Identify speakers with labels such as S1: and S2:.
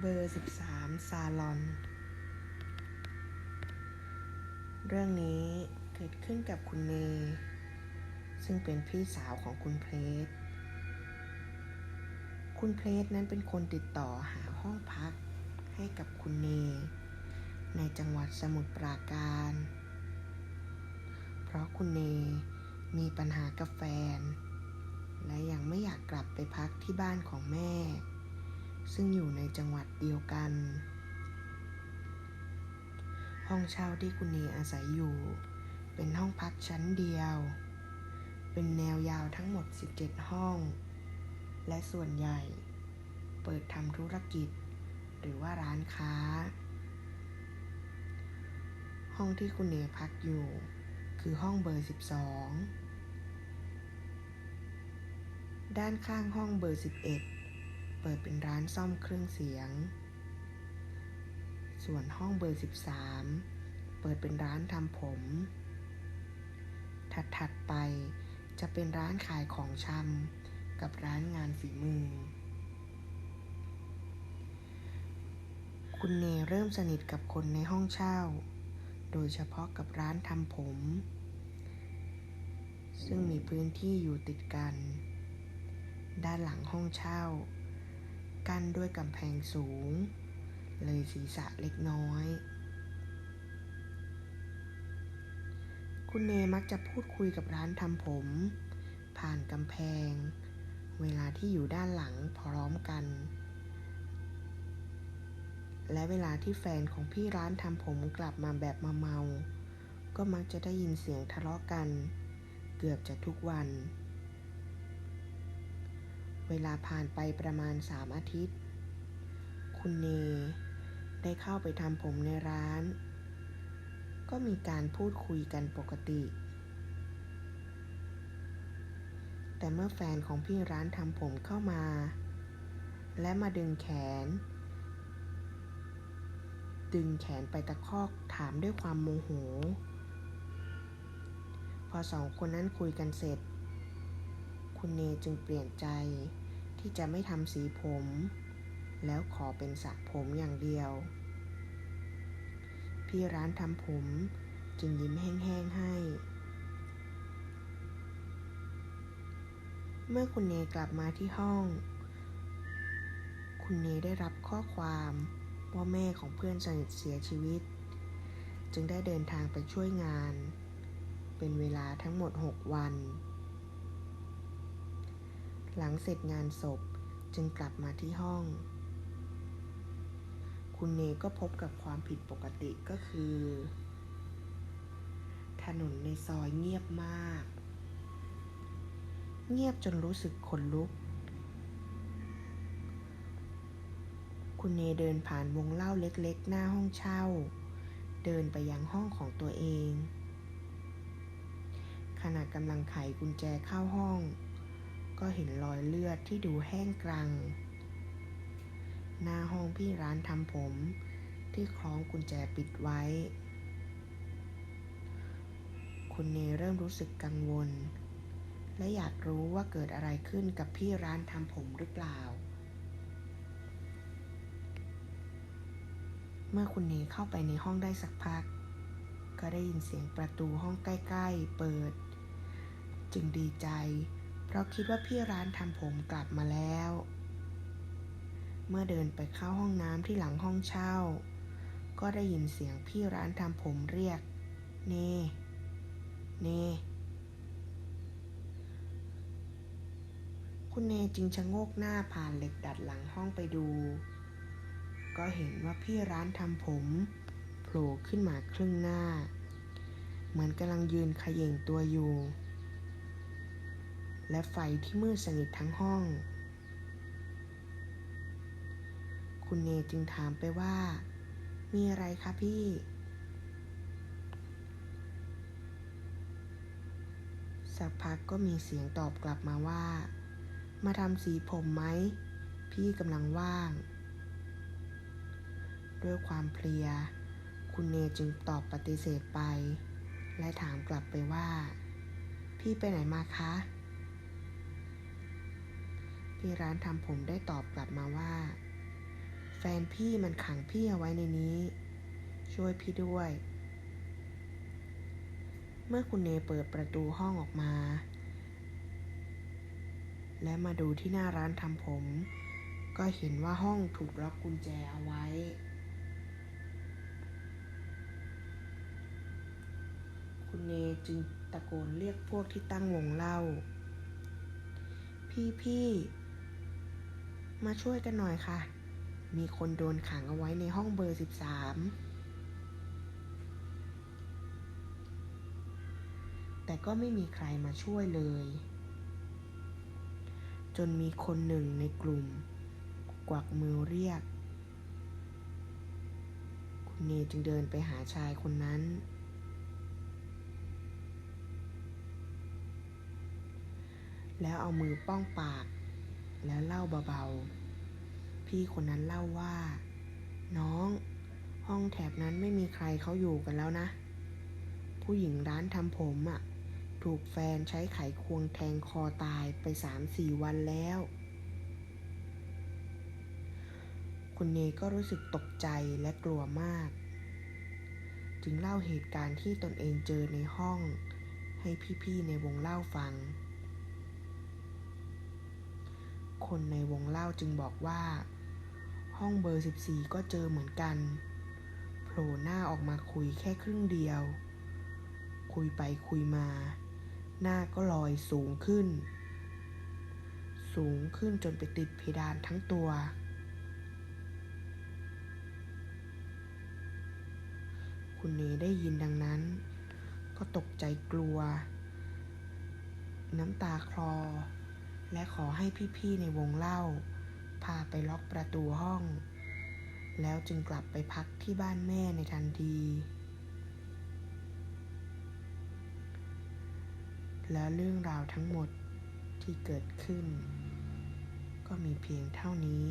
S1: เบอร์ 13 ซาลอน เรื่องนี้เกิดขึ้นกับคุณเนซึ่งเป็นพี่สาวของคุณเพลสคุณเพลสนั้นเป็นคนติดต่อหาห้องพักให้กับคุณเน ในจังหวัดสมุทรปราการ เพราะคุณเนมีปัญหากับแฟน และยังไม่อยากกลับไปพักที่บ้านของแม่ ซึ่งอยู่ในจังหวัดเดียวกัน ห้องเช่าที่คุณเนอาศัยอยู่ เป็นห้องพักชั้นเดียว เป็นแนวยาวทั้งหมด 17 ห้อง และส่วนใหญ่ เปิดทำธุรกิจ หรือว่าร้านค้า ห้องที่คุณเนพักอยู่ คือห้องเบอร์ 12ด้านข้างห้องเบอร์ 11 ปิดเป็นร้านซ่อมเครื่องเสียง ส่วนห้องเบอร์ 13 เปิดเป็นร้านทำผม ถัดๆไปจะเป็นร้านขายของชำกับร้านงานฝีมือ คุณเนเริ่มสนิทกับคนในห้องเช่า โดยเฉพาะกับร้านทำผม ซึ่งมีพื้นที่อยู่ติดกัน ด้านหลังห้องเช่า กั้นด้วยกำแพงสูง เลยศีรษะเล็กน้อย คุณเนมักจะพูดคุยกับร้านทำผม ผ่านกำแพง เวลาที่อยู่ด้านหลังพร้อมกัน และเวลาที่แฟนของพี่ร้านทำผมกลับมาแบบมาเมา ก็มักจะได้ยินเสียงทะเลาะกัน เกือบจะทุกวัน เวลาผ่านไปประมาณสามอาทิตย์ คุณเน ได้เข้าไปทำผมในร้าน ก็มีการพูดคุยกันปกติ แต่เมื่อแฟนของพี่ร้านทำผมเข้ามา และมาดึงแขน ดึงแขนไปตะคอกถามด้วยความโมโห พอสองคนนั้นคุยกันเสร็จ คุณเนจึงเปลี่ยนใจที่จะไม่ทำสีผม แล้วขอเป็นสระผมอย่างเดียว พี่ร้านทำผมจึงยิ้มแห้งๆให้ เมื่อคุณเนกลับมาที่ห้อง คุณเนได้รับข้อความว่าแม่ของเพื่อนสนิทเสียชีวิต จึงได้เดินทางไปช่วยงาน เป็นเวลาทั้งหมด 6 วัน หลังเสร็จงานศพจึงกลับมาที่ห้อง คุณเนก็พบกับความผิดปกติก็คือ ถนนในซอยเงียบมาก เงียบจนรู้สึกขนลุก คุณเนเดินผ่านวงเล่าเล็กๆ หน้าห้องเช่า เดินไปยังห้องของตัวเอง ขณะกำลังไขกุญแจเข้าห้อง ก็เห็นรอยเลือดที่ดูแห้งกรัง หน้าห้องพี่ร้านทำผมที่คล้องกุญแจปิดไว้ คุณเนเริ่มรู้สึกกังวล และอยากรู้ว่าเกิดอะไรขึ้นกับพี่ร้านทำผมหรือเปล่า เมื่อคุณเนเข้าไปในห้องได้สักพัก ก็ได้ยินเสียงประตูห้องใกล้ ๆ เปิด จึงดีใจ เพราะคิดว่าพี่ร้านทำผมกลับมาแล้ว เมื่อเดินไปเข้าห้องน้ำที่หลังห้องเช่า ก็ได้ยินเสียงพี่ร้านทำผมเรียก เนเนคุณเนจึงชะโงกหน้าผ่านเหล็กดัดหลังห้องไปดู ก็เห็นว่าพี่ร้านทำผมโผล่ขึ้นมาครึ่งหน้า เหมือนกำลังยืนขย่งตัวอยู่ และไฟที่มืดสนิททั้งห้อง คุณเนจึงถามไปว่า มีอะไรคะพี่ สักพักก็มีเสียงตอบกลับมาว่า มาทำสีผมไหม พี่กำลังว่าง ด้วยความเพลีย คุณเนจึงตอบปฏิเสธไป และถามกลับไปว่า พี่ไปไหนมาคะ พี่ร้านทำผมได้ตอบกลับมาว่า แฟนพี่มันขังพี่เอาไว้ในนี้ ช่วยพี่ด้วย เมื่อคุณเนเปิดประตูห้องออกมา และมาดูที่หน้าร้านทำผม ก็เห็นว่าห้องถูกล็อกกุญแจเอาไว้คุณเนจึงตะโกนเรียกพวกที่ตั้งวงเล่า พี่พี่ มาช่วยกันหน่อยค่ะ มีคนโดนขังเอาไว้ในห้องเบอร์สิบสามแต่ก็ไม่มีใครมาช่วยเลย จนมีคนหนึ่งในกลุ่ม กวักมือเรียก คุณเนจึงเดินไปหาชายคนนั้นแล้วเอามือป้องปาก แล้วเล่าเบาๆ พี่คนนั้นเล่าว่า น้อง ห้องแถบนั้นไม่มีใครเขาอยู่กันแล้วนะ ผู้หญิงร้านทำผมอะ่ะ ถูกแฟนใช้ไขควงแทงคอตายไปสามสี่วันแล้ว คุณเนก็รู้สึกตกใจและกลัวมาก จึงเล่าเหตุการณ์ที่ตนเองเจอในห้อง ให้พี่ๆในวงเล่าฟัง คนในวงเล่าจึงบอกว่า ห้องเบอร์ 14 ก็เจอเหมือนกันโผล่หน้าออกมาคุยแค่ครึ่งเดียว คุยไปคุยมา หน้าก็ลอยสูงขึ้น สูงขึ้นจนไปติดเพดานทั้งตัวคุณเนได้ยินดังนั้น ก็ตกใจกลัว น้ำตาคลอ และขอให้พี่ๆในวงเล่า พาไปล็อกประตูห้อง แล้วจึงกลับไปพักที่บ้านแม่ในทันที และเรื่องราวทั้งหมดที่เกิดขึ้น ก็มีเพียงเท่านี้